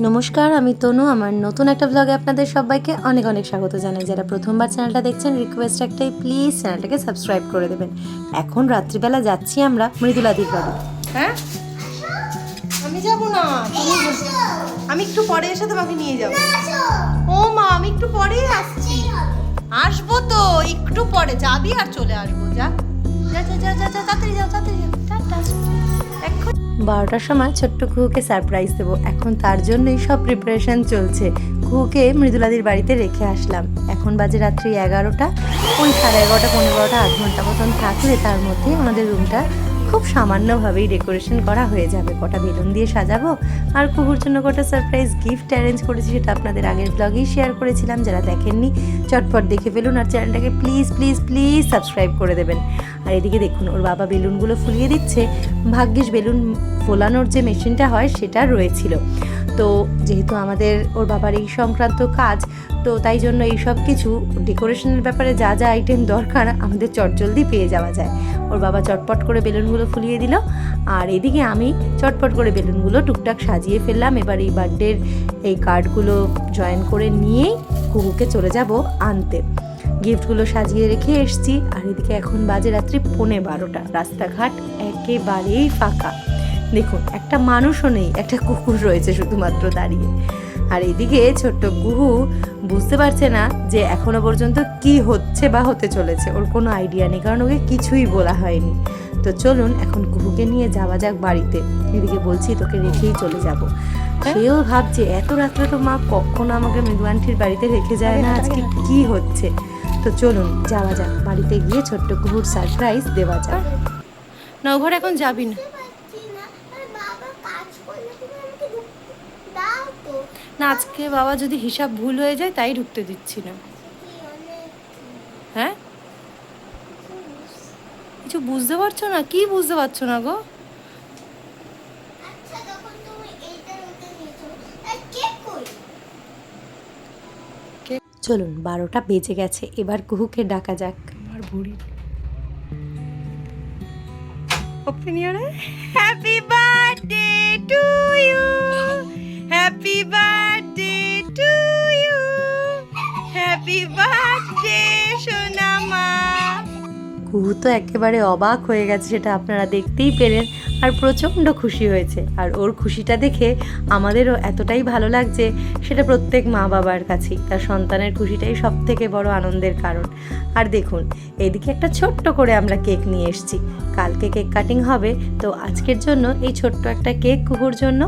নমস্কার, আমি তনু। আমার নতুন একটা ব্লগে আপনাদের সবাইকে অনেক অনেক স্বাগত জানাই। যারা প্রথমবার চ্যানেলটা দেখছেন রিকোয়েস্ট একটাই প্লিজ চ্যানেলটাকে সাবস্ক্রাইব করে দেবেন। এখন রাত্রিবেলা যাচ্ছি আমরা মৃদুলাদির বাড়ি। হ্যাঁ? আমি যাব না। আমি একটু পরে এসে তোমাকে নিয়ে যাব। ও মা, আমি একটু পরেই আসছি। আসব তো, একটু পরে। যাবি আর চলে আসব। যা। যা যা যা যা বারোটার সময় ছোট্ট কুহুকে সারপ্রাইজ দেবো। এখন তার জন্যই সব প্রিপারেশন চলছে। কুহুকে মৃদুলাদির বাড়িতে রেখে আসলাম। এখন বাজে রাত্রি এগারোটা, ওই সাড়ে এগারোটা, পনেরো বারোটা আধ ঘণ্টা মতন থাকলে তার মধ্যে আমাদের রুমটা খুব সামান্যভাবেই ডেকোরেশন করা হয়ে যাবে। কটা বেলুন দিয়ে সাজাবো আর কুহুর জন্য কটা সারপ্রাইজ গিফট অ্যারেঞ্জ করেছি সেটা আপনাদের আগের ব্লগেই শেয়ার করেছিলাম। যারা দেখেননি, চটপট দেখে ফেলুন আর চ্যানেলটাকে প্লিজ প্লিজ প্লিজ সাবস্ক্রাইব করে দেবেন। আর এদিকে দেখুন, ওর বাবা বেলুনগুলো ফুলিয়ে দিচ্ছে। ভাগ্যিস বেলুন ফোলানোর যে মেশিনটা হয়, সেটা রয়েছিল। তো যেহেতু আমাদের ওর বাবার এই সংক্রান্ত কাজ, তো তাই জন্য এই সব কিছু ডেকোরেশনের ব্যাপারে যা যা আইটেম দরকার, আমাদের চটজলদি পেয়ে যাওয়া যায়। ওর বাবা চটপট করে বেলুনগুলো ফুলিয়ে দিল, আর এদিকে আমি চটপট করে বেলুনগুলো টুকটাক সাজিয়ে ফেললাম। এবার এই বার্থডের এই কার্ডগুলো জয়েন করে নিয়েই কুকুকে চলে যাব আনতে। গিফটগুলো সাজিয়ে রেখে এসছি। আর এদিকে এখন বাজে রাত্রি পৌনে বারোটা। রাস্তাঘাট একেবারেই ফাঁকা। দেখুন একটা মানুষও নেই একটা কুকুর রয়েছে শুধুমাত্র দাঁড়িয়ে। আর এদিকে ছোট্ট গুহু বুঝতে পারছে না যে এখনও পর্যন্ত কি হচ্ছে বা হতে চলেছে। ওর কোনো আইডিয়া নেই কারণ ওকে কিছুই বলা হয়নি। তো চলুন এখন কুহুকে নিয়ে যাওয়া যাক বাড়িতে। এদিকে বলছি তোকে রেখেই চলে যাব। সেও ভাবছে এত রাত্রে তো মা কখনো আমাকে মৃদু বাড়িতে রেখে যায় না? আজকে কি হচ্ছে? তো চলুন, যাওয়া যাক। বাড়িতে গিয়ে ছোট্ট কুহুর সারপ্রাইজ দেওয়া যাক। না ও ঘরে এখন যাবি না। না, আজকে বাবা যদি হিসাব ভুল হয়ে যায়, তাই ঢুকতে দিচ্ছি না। হ্যাঁ? কিছু বুঝতে পারছ না? কি বুঝতে পারছ না গো? চলুন বারোটা বেজে গেছে এবার কুহুকে ডাকা যাক। আমার বুড়ি। হ্যাপি বার্থডে কুহু তো একেবারে অবাক হয়ে গেছে, সেটা আপনারা দেখতেই পেলেন আর প্রচণ্ড খুশি হয়েছে। আর ওর খুশিটা দেখে আমাদেরও এতটাই ভালো লাগছে সেটা প্রত্যেক মা বাবার কাছেই। তার সন্তানের খুশিটাই সব থেকে বড় আনন্দের কারণ। আর দেখুন, এদিকে একটা ছোট্ট করে আমরা কেক নিয়ে এসেছি। কালকে কেক কাটিং হবে, তো আজকের জন্য এই ছোট্ট একটা কেক কুহুর জন্য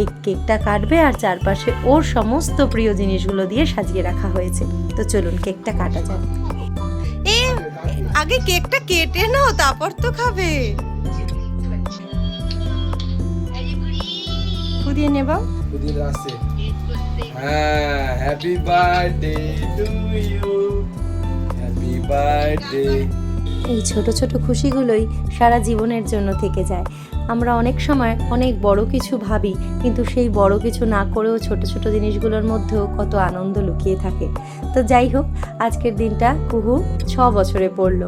এই কেকটা কাটবে আর চারপাশে ওর সমস্ত প্রিয় জিনিসগুলো দিয়ে সাজিয়ে রাখা হয়েছে। তো চলুন কেকটা কাটা যাক। এ আগে কেকটা কেটে নাও তারপর তো খাবে। খুদিয়ে নেবা খুদিয়ে আসছে হ্যাঁ happy birthday to you happy birthday এই ছোট ছোট খুশিগুলোই সারা জীবনের জন্য থেকে যায়। আমরা অনেক সময় অনেক বড় কিছু ভাবি, কিন্তু সেই বড় কিছু না করেও ছোট ছোট জিনিসগুলোর মধ্যেও কত আনন্দ লুকিয়ে থাকে। তো যাই হোক, আজকের দিনটা কুহু ছ বছরে পড়ল।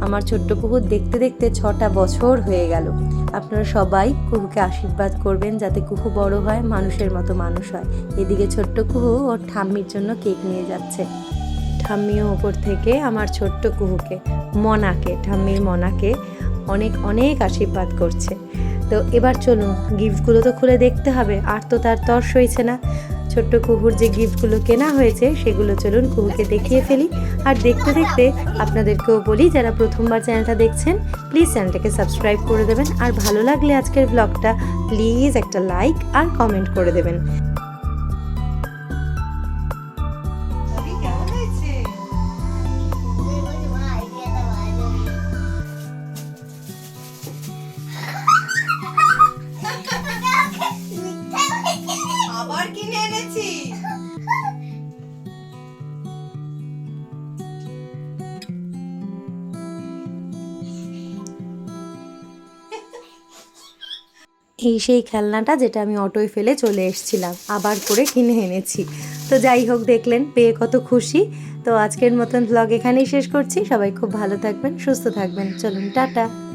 আমার ছোট্ট কুহু দেখতে দেখতে ছটা বছর হয়ে গেল। আপনারা সবাই কুহুকে আশীর্বাদ করবেন যাতে কুহু বড় হয়, মানুষের মতো মানুষ হয়। এদিকে ছোট্ট কুহু ওর ঠাম্মির জন্য কেক নিয়ে যাচ্ছে। ঠাম্মিও ওপর থেকে আমার ছোট্ট কুহুকে, মনাকে, ঠাম্মির মনাকে অনেক অনেক আশীর্বাদ করছে। তো এবার চলুন, গিফটগুলো তো খুলে দেখতে হবে, আর তো তার তর সইছে না। ছোট্ট কুহুর যে গিফটগুলো কেনা হয়েছে, সেগুলো চলুন কুহুকে দেখিয়ে ফেলি। আর দেখতে দেখতে আপনাদেরকেও বলি, যারা প্রথমবার চ্যানেলটা দেখছেন প্লিজ চ্যানেলটাকে সাবস্ক্রাইব করে দেবেন। আর ভালো লাগলে আজকের ব্লগটা প্লিজ একটা লাইক আর কমেন্ট করে দেবেন। এই সেই খেলনাটা যেটা আমি অটোয় ফেলে চলে এসেছিলাম, আবার করে কিনে এনেছি। তো যাই হোক, দেখলেন, পেয়ে কত খুশি। তো আজকের মতন ব্লগ এখানেই শেষ করছি। সবাই খুব ভালো থাকবেন, সুস্থ থাকবেন। চলুন, টাটা।